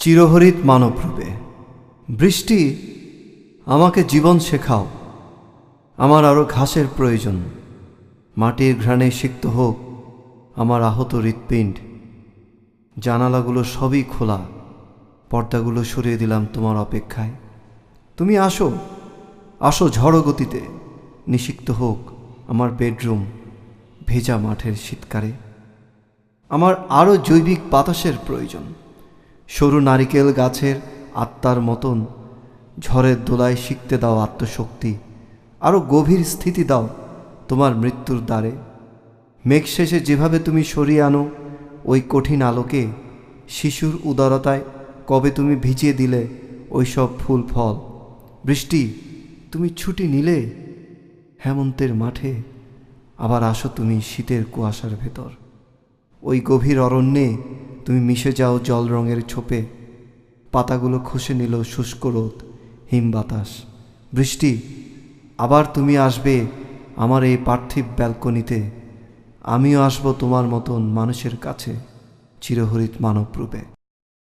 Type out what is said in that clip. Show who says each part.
Speaker 1: চিরহরিত মানবরূপে বৃষ্টি, আমাকে জীবন শেখাও। আমার আরও ঘাসের প্রয়োজন। মাটির ঘ্রাণে সিক্ত হোক আমার আহত হৃৎপিণ্ড। জানালাগুলো সবই খোলা। পর্দাগুলো সরিয়ে দিলাম তোমার অপেক্ষায়। তুমি আসো। আসো ঝড়ো গতিতে। নিষিক্ত হোক আমার বেডরুম ভেজা মাঠের শীতকারে আমার আরও জৈবিক বাতাসের প্রয়োজন। সরু নারিকেল গাছের আত্মার মতন। ঝড়ের দোলায় শিখতে দাও আত্মশক্তি। আরও গভীর স্থিতি দাও তোমার মৃত্যুর দ্বারে। মেঘ শেষে যেভাবে তুমি সরিয়ে আনো, ওই কঠিন আলোকে শিশুর উদারতায় কবে তুমি ভিজিয়ে দিলে ওই সব ফুল ফল। বৃষ্টি, তুমি ছুটি নিলে হেমন্তের মাঠে, আবার আসো তুমি শীতের কুয়াশার ভেতর। ওই গভীর অরণ্যে তুমি মিশে যাও জল রঙের ছোপে। পাতাগুলো খসে নিল শুষ্ক রোদ, হিম বাতাস। বৃষ্টি, আবার তুমি আসবে আমার এই পার্থিব ব্যালকনিতে। আমিও আসব তোমার মতন মানুষের কাছে, চিরহরিত মানব রূপে